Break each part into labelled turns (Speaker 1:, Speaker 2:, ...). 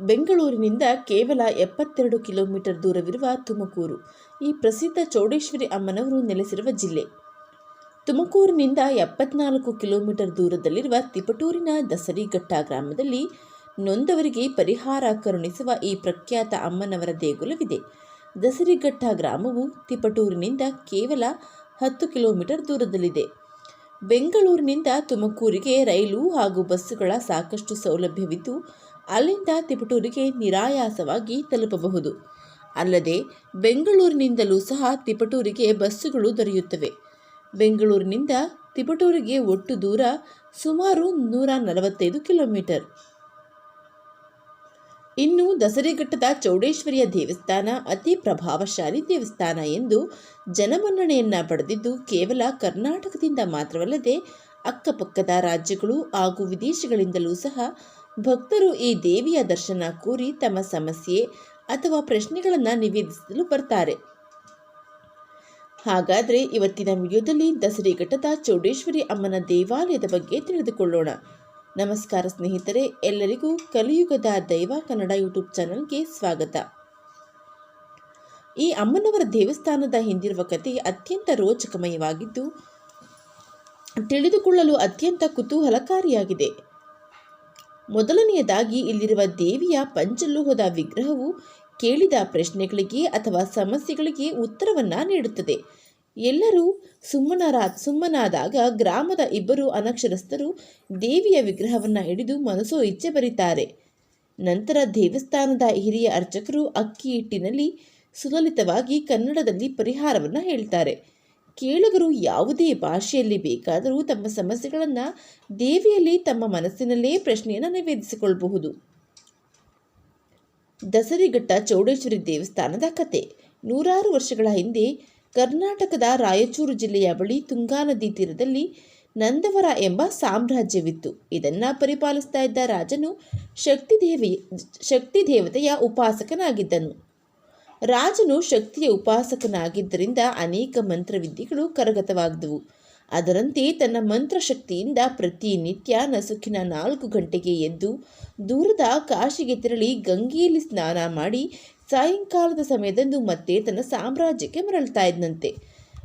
Speaker 1: ಬೆಂಗಳೂರಿನಿಂದ ಕೇವಲ ಎಪ್ಪತ್ತೆರಡು ಕಿಲೋಮೀಟರ್ ದೂರವಿರುವ ತುಮಕೂರು, ಈ ಪ್ರಸಿದ್ಧ ಚೌಡೇಶ್ವರಿ ಅಮ್ಮನವರು ನೆಲೆಸಿರುವ ಜಿಲ್ಲೆ. ತುಮಕೂರಿನಿಂದ ಎಪ್ಪತ್ನಾಲ್ಕು ಕಿಲೋಮೀಟರ್ ದೂರದಲ್ಲಿರುವ ತಿಪಟೂರಿನ ದಸರಿಘಟ್ಟ ಗ್ರಾಮದಲ್ಲಿ ನೊಂದವರಿಗೆ ಪರಿಹಾರ ಕರುಣಿಸುವ ಈ ಪ್ರಖ್ಯಾತ ಅಮ್ಮನವರ ದೇಗುಲವಿದೆ. ದಸರಿಘಟ್ಟ ಗ್ರಾಮವು ತಿಪಟೂರಿನಿಂದ ಕೇವಲ ಹತ್ತು ಕಿಲೋಮೀಟರ್ ದೂರದಲ್ಲಿದೆ. ಬೆಂಗಳೂರಿನಿಂದ ತುಮಕೂರಿಗೆ ರೈಲು ಹಾಗೂ ಬಸ್ಸುಗಳ ಸಾಕಷ್ಟು ಸೌಲಭ್ಯವಿದ್ದು ಅಲ್ಲಿಂದ ತಿಪಟೂರಿಗೆ ನಿರಾಯಾಸವಾಗಿ ತಲುಪಬಹುದು. ಅಲ್ಲದೆ, ಬೆಂಗಳೂರಿನಿಂದಲೂ ಸಹ ತಿಪಟೂರಿಗೆ ಬಸ್ಸುಗಳು ದೊರೆಯುತ್ತವೆ. ಬೆಂಗಳೂರಿನಿಂದ ತಿಪಟೂರಿಗೆ ಒಟ್ಟು ದೂರ ಸುಮಾರು ನೂರ ನಲವತ್ತೈದು ಕಿಲೋಮೀಟರ್. ಇನ್ನು ದಸರೆಘಟ್ಟದ ಚೌಡೇಶ್ವರಿಯ ದೇವಸ್ಥಾನ ಅತಿ ಪ್ರಭಾವಶಾಲಿ ದೇವಸ್ಥಾನ ಎಂದು ಜನಮನ್ನಣೆಯನ್ನ ಪಡೆದಿದ್ದು, ಕೇವಲ ಕರ್ನಾಟಕದಿಂದ ಮಾತ್ರವಲ್ಲದೆ ಅಕ್ಕಪಕ್ಕದ ರಾಜ್ಯಗಳು ಹಾಗೂ ವಿದೇಶಗಳಿಂದಲೂ ಸಹ ಭಕ್ತರು ಈ ದೇವಿಯ ದರ್ಶನ ಕೋರಿ ತಮ್ಮ ಸಮಸ್ಯೆ ಅಥವಾ ಪ್ರಶ್ನೆಗಳನ್ನು ನಿವೇದಿಸಲು ಬರ್ತಾರೆ. ಹಾಗಾದರೆ ಇವತ್ತಿನ ವಿಡಿಯೋದಲ್ಲಿ ದಸರೆಘಟ್ಟದ ಚೌಡೇಶ್ವರಿ ಅಮ್ಮನ ದೇವಾಲಯದ ಬಗ್ಗೆ ತಿಳಿದುಕೊಳ್ಳೋಣ. ನಮಸ್ಕಾರ ಸ್ನೇಹಿತರೆ, ಎಲ್ಲರಿಗೂ ಕಲಿಯುಗದ ದೈವ ಕನ್ನಡ ಯೂಟ್ಯೂಬ್ ಚಾನಲ್ಗೆ ಸ್ವಾಗತ. ಈ ಅಮ್ಮನವರ ದೇವಸ್ಥಾನದ ಹಿಂದಿರುವ ಕಥೆ ಅತ್ಯಂತ ರೋಚಕಮಯವಾಗಿದ್ದು, ತಿಳಿದುಕೊಳ್ಳಲು ಅತ್ಯಂತ ಕುತೂಹಲಕಾರಿಯಾಗಿದೆ. ಮೊದಲನೆಯದಾಗಿ ಇಲ್ಲಿರುವ ದೇವಿಯ ಪಂಚಲೋಹದ ವಿಗ್ರಹವು ಕೇಳಿದ ಪ್ರಶ್ನೆಗಳಿಗೆ ಅಥವಾ ಸಮಸ್ಯೆಗಳಿಗೆ ಉತ್ತರವನ್ನ ನೀಡುತ್ತದೆ. ಎಲ್ಲರೂ ಸುಮ್ಮನರಾ, ಸುಮ್ಮನಾದಾಗ ಗ್ರಾಮದ ಇಬ್ಬರು ಅನಕ್ಷರಸ್ಥರು ದೇವಿಯ ವಿಗ್ರಹವನ್ನು ಹಿಡಿದು ಮನಸ್ಸೋ ಇಚ್ಛೆ ಬರೀತಾರೆ. ನಂತರ ದೇವಸ್ಥಾನದ ಹಿರಿಯ ಅರ್ಚಕರು ಅಕ್ಕಿ ಹಿಟ್ಟಿನಲ್ಲಿ ಸುಲಲಿತವಾಗಿ ಕನ್ನಡದಲ್ಲಿ ಪರಿಹಾರವನ್ನು ಹೇಳ್ತಾರೆ. ಕೇಳುಗರು ಯಾವುದೇ ಭಾಷೆಯಲ್ಲಿ ಬೇಕಾದರೂ ತಮ್ಮ ಸಮಸ್ಯೆಗಳನ್ನು ದೇವಿಯಲ್ಲಿ ತಮ್ಮ ಮನಸ್ಸಿನಲ್ಲೇ ಪ್ರಶ್ನೆಯನ್ನು ನಿವೇದಿಸಿಕೊಳ್ಳಬಹುದು ದಸರಿಘಟ್ಟ ಚೌಡೇಶ್ವರಿ ದೇವಸ್ಥಾನದ ಕತೆ. ನೂರಾರು ವರ್ಷಗಳ ಹಿಂದೆ ಕರ್ನಾಟಕದ ರಾಯಚೂರು ಜಿಲ್ಲೆಯ ಬಳಿ ತುಂಗಾ ನದಿ ತೀರದಲ್ಲಿ ನಂದವರ ಎಂಬ ಸಾಮ್ರಾಜ್ಯವಿತ್ತು. ಇದನ್ನ ಪರಿಪಾಲಿಸ್ತಾ ಇದ್ದ ರಾಜನು ಶಕ್ತಿ ದೇವಿ ಶಕ್ತಿ ದೇವತೆಯ ಉಪಾಸಕನಾಗಿದ್ದನು. ರಾಜನು ಶಕ್ತಿಯ ಉಪಾಸಕನಾಗಿದ್ದರಿಂದ ಅನೇಕ ಮಂತ್ರವಿದ್ಯೆಗಳು ಕರಗತವಾದವು. ಅದರಂತೆ ತನ್ನ ಮಂತ್ರಶಕ್ತಿಯಿಂದ ಪ್ರತಿನಿತ್ಯ ನಸುಕಿನ ನಾಲ್ಕು ಗಂಟೆಗೆ ಎದ್ದು ದೂರದ ಕಾಶಿಗೆ ತೆರಳಿ ಗಂಗೆಯಲ್ಲಿ ಸ್ನಾನ ಮಾಡಿ ಸಾಯಂಕಾಲದ ಸಮಯದಂದು ಮತ್ತೆ ತನ್ನ ಸಾಮ್ರಾಜ್ಯಕ್ಕೆ ಮರಳ್ತಾ ಇದ್ದಂತೆ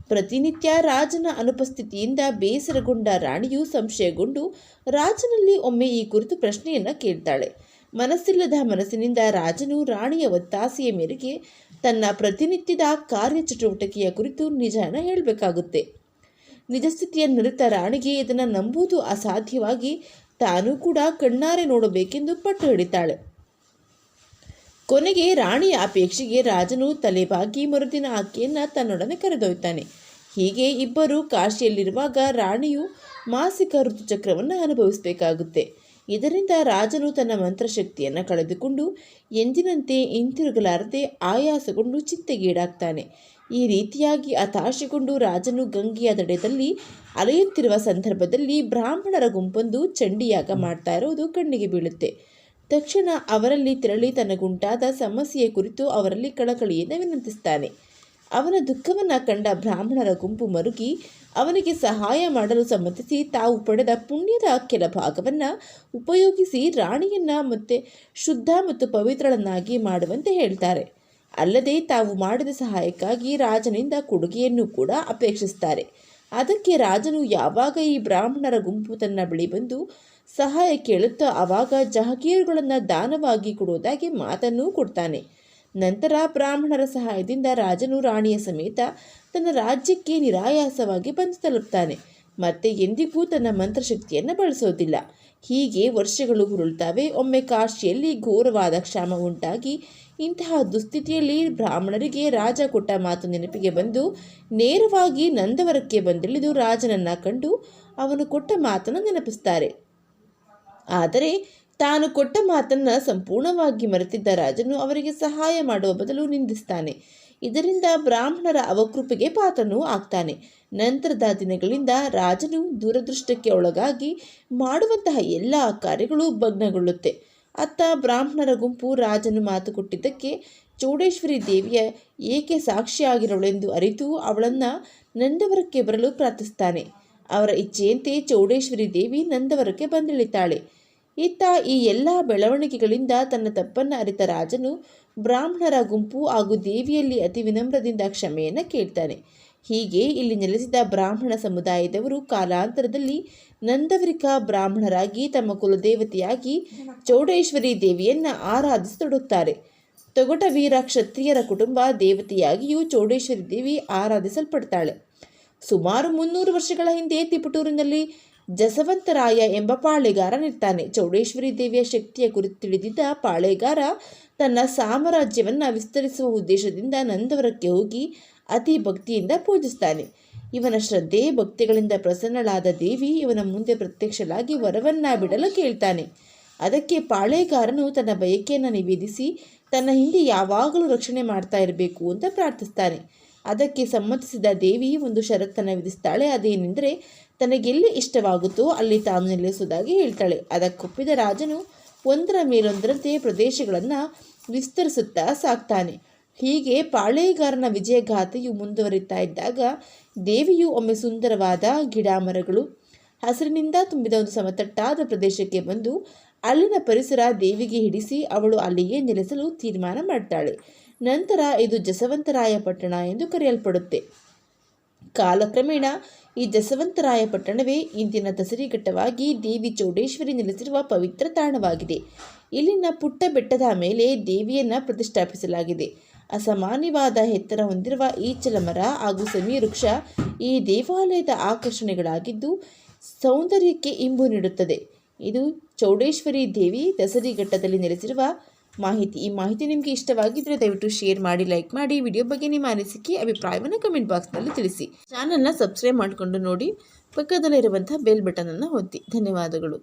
Speaker 1: ಪ್ರತಿನಿತ್ಯ ರಾಜನ ಅನುಪಸ್ಥಿತಿಯಿಂದ ಬೇಸರಗೊಂಡ ರಾಣಿಯು ಸಂಶಯಗೊಂಡು ರಾಜನಲ್ಲಿ ಒಮ್ಮೆ ಈ ಕುರಿತು ಪ್ರಶ್ನೆಯನ್ನು ಕೇಳ್ತಾಳೆ. ಮನಸ್ಸಿಲ್ಲದ ಮನಸ್ಸಿನಿಂದ ರಾಜನು ರಾಣಿಯ ಒತ್ತಾಸೆಯ ಮೇರೆಗೆ ತನ್ನ ಪ್ರತಿನಿತ್ಯದ ಕಾರ್ಯಚಟುವಟಿಕೆಯ ಕುರಿತು ನಿಜಾನ ಹೇಳಬೇಕಾಗುತ್ತೆ. ನಿಜಸ್ಥಿತಿಯನ್ನರಿತ ರಾಣಿಗೆ ಇದನ್ನು ನಂಬುವುದು ಅಸಾಧ್ಯವಾಗಿ ತಾನೂ ಕೂಡ ಕಣ್ಣಾರೆ ನೋಡಬೇಕೆಂದು ಪಟ್ಟು ಹಿಡಿತಾಳೆ. ಕೊನೆಗೆ ರಾಣಿಯ ಅಪೇಕ್ಷೆಗೆ ರಾಜನು ತಲೆಬಾಗಿ ಮರುದಿನ ಆಕೆಯನ್ನು ತನ್ನೊಡನೆ ಕರೆದೊಯ್ತಾನೆ ಹೀಗೆ ಇಬ್ಬರು ಕಾಶಿಯಲ್ಲಿರುವಾಗ ರಾಣಿಯು ಮಾಸಿಕ ಋತುಚಕ್ರವನ್ನು ಅನುಭವಿಸಬೇಕಾಗುತ್ತೆ. ಇದರಿಂದ ರಾಜನು ತನ್ನ ಮಂತ್ರಶಕ್ತಿಯನ್ನು ಕಳೆದುಕೊಂಡು ಎಂದಿನಂತೆ ಹಿಂತಿರುಗಲಾರದೆ ಆಯಾಸಗೊಂಡು ಚಿಂತೆಗೀಡಾಗ್ತಾನೆ. ಈ ರೀತಿಯಾಗಿ ಹತಾಶೆಗೊಂಡು ರಾಜನು ಗಂಗೆಯ ದಡದಲ್ಲಿ ಅಲೆಯುತ್ತಿರುವ ಸಂದರ್ಭದಲ್ಲಿ ಬ್ರಾಹ್ಮಣರ ಗುಂಪೊಂದು ಚಂಡಿಯಾಗ ಮಾಡ್ತಾ ಇರೋದು ಕಣ್ಣಿಗೆ ಬೀಳುತ್ತೆ. ತಕ್ಷಣ ಅವರಲ್ಲಿ ತೆರಳಿ ತನಗುಂಟಾದ ಸಮಸ್ಯೆಯ ಕುರಿತು ಅವರಲ್ಲಿ ಕಳಕಳಿಯನ್ನು ವಿನಂತಿಸ್ತಾನೆ. ಅವನ ದುಃಖವನ್ನು ಕಂಡ ಬ್ರಾಹ್ಮಣರ ಗುಂಪು ಮರುಗಿ ಅವನಿಗೆ ಸಹಾಯ ಮಾಡಲು ಸಮ್ಮತಿಸಿ ತಾವು ಪಡೆದ ಪುಣ್ಯದ ಕೆಲ ಭಾಗವನ್ನು ಉಪಯೋಗಿಸಿ ರಾಣಿಯನ್ನ ಮತ್ತೆ ಶುದ್ಧ ಮತ್ತು ಪವಿತ್ರಳನ್ನಾಗಿ ಮಾಡುವಂತೆ ಹೇಳ್ತಾರೆ. ಅಲ್ಲದೆ ತಾವು ಮಾಡಿದ ಸಹಾಯಕ್ಕಾಗಿ ರಾಜನಿಂದ ಕೊಡುಗೆಯನ್ನು ಕೂಡ ಅಪೇಕ್ಷಿಸ್ತಾರೆ. ಅದಕ್ಕೆ ರಾಜನು ಯಾವಾಗ ಈ ಬ್ರಾಹ್ಮಣರ ಗುಂಪು ತನ್ನ ಬಳಿ ಬಂದು ಸಹಾಯ ಕೇಳುತ್ತಾ ಆವಾಗ ಜಹಗೀರುಗಳನ್ನು ದಾನವಾಗಿ ಕೊಡುವುದಾಗಿ ಮಾತನ್ನೂ ಕೊಡ್ತಾನೆ. ನಂತರ ಬ್ರಾಹ್ಮಣರ ಸಹಾಯದಿಂದ ರಾಜನು ರಾಣಿಯ ಸಮೇತ ತನ್ನ ರಾಜ್ಯಕ್ಕೆ ನಿರಾಯಾಸವಾಗಿ ಬಂದು ತಲುಪ್ತಾನೆ. ಮತ್ತೆ ಎಂದಿಗೂ ತನ್ನ ಮಂತ್ರಶಕ್ತಿಯನ್ನು ಬಳಸೋದಿಲ್ಲ. ಹೀಗೆ ವರ್ಷಗಳು ಹುರುಳ್ತವೆ ಒಮ್ಮೆ ಕಾಶಿಯಲ್ಲಿ ಘೋರವಾದ ಕ್ಷಾಮ ಉಂಟಾಗಿ ಇಂತಹ ದುಸ್ಥಿತಿಯಲ್ಲಿ ಬ್ರಾಹ್ಮಣರಿಗೆ ರಾಜ ಕೊಟ್ಟ ಮಾತು ನೆನಪಿಗೆ ಬಂದು ನೇರವಾಗಿ ನಂದವರಕ್ಕೆ ಬಂದಿಳಿದು ರಾಜನನ್ನ ಕಂಡು ಅವನು ಕೊಟ್ಟ ಮಾತನ್ನು ನೆನಪಿಸ್ತಾರೆ. ಆದರೆ ತಾನು ಕೊಟ್ಟ ಮಾತನ್ನು ಸಂಪೂರ್ಣವಾಗಿ ಮರೆತಿದ್ದ ರಾಜನು ಅವರಿಗೆ ಸಹಾಯ ಮಾಡುವ ಬದಲು ನಿಂದಿಸ್ತಾನೆ. ಇದರಿಂದ ಬ್ರಾಹ್ಮಣರ ಅವಕೃಪೆಗೆ ಪಾತ್ರನೂ ಆಗ್ತಾನೆ. ನಂತರದ ದಿನಗಳಿಂದ ರಾಜನು ದೂರದೃಷ್ಟಕ್ಕೆ ಒಳಗಾಗಿ ಮಾಡುವಂತಹ ಎಲ್ಲ ಕಾರ್ಯಗಳು ಭಗ್ನಗೊಳ್ಳುತ್ತೆ. ಅತ್ತ ಬ್ರಾಹ್ಮಣರ ಗುಂಪು ರಾಜನು ಮಾತು ಕೊಟ್ಟಿದ್ದಕ್ಕೆ ಚೌಡೇಶ್ವರಿ ದೇವಿಯ ಏಕೆ ಸಾಕ್ಷಿಯಾಗಿರವಳೆಂದು ಅರಿತು ಅವಳನ್ನು ನಂದವರಕ್ಕೆ ಬರಲು ಪ್ರಾರ್ಥಿಸ್ತಾನೆ. ಅವರ ಇಚ್ಛೆಯಂತೆ ಚೌಡೇಶ್ವರಿ ದೇವಿ ನಂದವರಕ್ಕೆ ಬಂದಿಳಿತಾಳೆ. ಇತ್ತ ಈ ಎಲ್ಲ ಬೆಳವಣಿಗೆಗಳಿಂದ ತನ್ನ ತಪ್ಪನ್ನು ಅರಿತ ರಾಜನು ಬ್ರಾಹ್ಮಣರ ಗುಂಪು ಹಾಗೂ ದೇವಿಯಲ್ಲಿ ಅತಿ ವಿನಮ್ರದಿಂದ ಕ್ಷಮೆಯನ್ನು ಕೇಳ್ತಾನೆ. ಹೀಗೆ ಇಲ್ಲಿ ನೆಲೆಸಿದ ಬ್ರಾಹ್ಮಣ ಸಮುದಾಯದವರು ಕಾಲಾಂತರದಲ್ಲಿ ನಂದವರಿಕ ಬ್ರಾಹ್ಮಣರಾಗಿ ತಮ್ಮ ಕುಲದೇವತೆಯಾಗಿ ಚೌಡೇಶ್ವರಿ ದೇವಿಯನ್ನ ತೊಗಟ ವೀರ ಕ್ಷತ್ರಿಯರ ಕುಟುಂಬ ದೇವತೆಯಾಗಿಯೂ ಚೌಡೇಶ್ವರಿ ದೇವಿ ಆರಾಧಿಸಲ್ಪಡ್ತಾಳೆ. ಸುಮಾರು ಮುನ್ನೂರು ವರ್ಷಗಳ ಹಿಂದೆ ತಿಪಟೂರಿನಲ್ಲಿ ಜಸವಂತರಾಯ ಎಂಬ ಪಾಳೆಗಾರನಿರ್ತಾನೆ ಚೌಡೇಶ್ವರಿ ದೇವಿಯ ಶಕ್ತಿಯ ಕುರಿತು ತಿಳಿದಿದ್ದ ಪಾಳೆಗಾರ ತನ್ನ ಸಾಮ್ರಾಜ್ಯವನ್ನು ವಿಸ್ತರಿಸುವ ಉದ್ದೇಶದಿಂದ ನಂದವರಕ್ಕೆ ಹೋಗಿ ಅತಿ ಭಕ್ತಿಯಿಂದ ಪೂಜಿಸ್ತಾನೆ. ಇವನ ಶ್ರದ್ಧೆ, ಭಕ್ತಿಗಳಿಂದ ಪ್ರಸನ್ನಳಾದ ದೇವಿ ಇವನ ಮುಂದೆ ಪ್ರತ್ಯಕ್ಷಳಾಗಿ ವರವನ್ನ ಬಿಡಲು ಕೇಳ್ತಾನೆ. ಅದಕ್ಕೆ ಪಾಳೆಗಾರನು ತನ್ನ ಬಯಕೆಯನ್ನು ನಿವೇದಿಸಿ, ತನ್ನ ಹಿಂದೆ ಯಾವಾಗಲೂ ರಕ್ಷಣೆ ಮಾಡ್ತಾ ಇರಬೇಕು ಅಂತ ಪ್ರಾರ್ಥಿಸ್ತಾನೆ. ಅದಕ್ಕೆ ಸಮ್ಮತಿಸಿದ ದೇವಿ ಒಂದು ಷರತ್ತನ್ನು ವಿಧಿಸ್ತಾಳೆ. ಅದೇನೆಂದರೆ, ತನಗೆಲ್ಲಿ ಇಷ್ಟವಾಗುತ್ತೋ ಅಲ್ಲಿ ತಾನು ನೆಲೆಸುವುದಾಗಿ ಹೇಳ್ತಾಳೆ. ಅದಕ್ಕೊಪ್ಪಿದ ರಾಜನು ಒಂದರ ಮೇಲೊಂದರಂತೆ ಪ್ರದೇಶಗಳನ್ನು ವಿಸ್ತರಿಸುತ್ತಾ ಸಾಕ್ತಾನೆ. ಹೀಗೆ ಪಾಳೇಗಾರನ ವಿಜಯಗಾಥೆಯು ಮುಂದುವರಿತಾ ಇದ್ದಾಗ ದೇವಿಯು ಒಮ್ಮೆ ಸುಂದರವಾದ ಗಿಡ ಮರಗಳು ಹಸಿರಿನಿಂದ ತುಂಬಿದ ಒಂದು ಸಮತಟ್ಟಾದ ಪ್ರದೇಶಕ್ಕೆ ಬಂದು ಅಲ್ಲಿನ ಪರಿಸರ ದೇವಿಗೆ ಹಿಡಿಸಿ ಅವಳು ಅಲ್ಲಿಯೇ ನೆಲೆಸಲು ತೀರ್ಮಾನ ಮಾಡ್ತಾಳೆ. ನಂತರ ಇದು ಜಸವಂತರಾಯಪಟ್ಟಣ ಎಂದು ಕರೆಯಲ್ಪಡುತ್ತೆ. ಕಾಲಕ್ರಮೇಣ ಈ ಜಸವಂತರಾಯಪಟ್ಟಣವೇ ಇಂದಿನ ದಸರಿಘಟ್ಟವಾಗಿ ದೇವಿ ಚೌಡೇಶ್ವರಿ ನೆಲೆಸಿರುವ ಪವಿತ್ರ ತಾಣವಾಗಿದೆ. ಇಲ್ಲಿನ ಪುಟ್ಟ ಬೆಟ್ಟದ ಮೇಲೆ ದೇವಿಯನ್ನು ಪ್ರತಿಷ್ಠಾಪಿಸಲಾಗಿದೆ. ಅಸಾಮಾನ್ಯವಾದ ಎತ್ತರ ಹೊಂದಿರುವ ಈಚಲ ಮರ ಹಾಗೂ ಸಮೀವೃಕ್ಷ ಈ ದೇವಾಲಯದ ಆಕರ್ಷಣೆಗಳಾಗಿದ್ದು ಸೌಂದರ್ಯಕ್ಕೆ ಇಂಬು ನೀಡುತ್ತದೆ. ಇದು ಚೌಡೇಶ್ವರಿ ದೇವಿ ದಸರಿ ಘಟ್ಟದಲ್ಲಿ ನೆಲೆಸಿರುವ ಮಾಹಿತಿ. ಈ ಮಾಹಿತಿ ನಿಮಗೆ ಇಷ್ಟವಾಗಿದ್ದರೆ ದಯವಿಟ್ಟು ಶೇರ್ ಮಾಡಿ ಲೈಕ್ ಮಾಡಿ ವಿಡಿಯೋ ಬಗ್ಗೆ ನಿಮ್ಮ ಅನಿಸಿಕೆ, ಅಭಿಪ್ರಾಯವನ್ನು ಕಮೆಂಟ್ ಬಾಕ್ಸ್ನಲ್ಲಿ ತಿಳಿಸಿ. ಚಾನಲ್ನ ಸಬ್ಸ್ಕ್ರೈಬ್ ಮಾಡಿಕೊಂಡು ನೋಡಿ ಪಕ್ಕದಲ್ಲಿರುವಂಥ ಬೆಲ್ ಬಟನನ್ನು ಒತ್ತಿ. ಧನ್ಯವಾದಗಳು.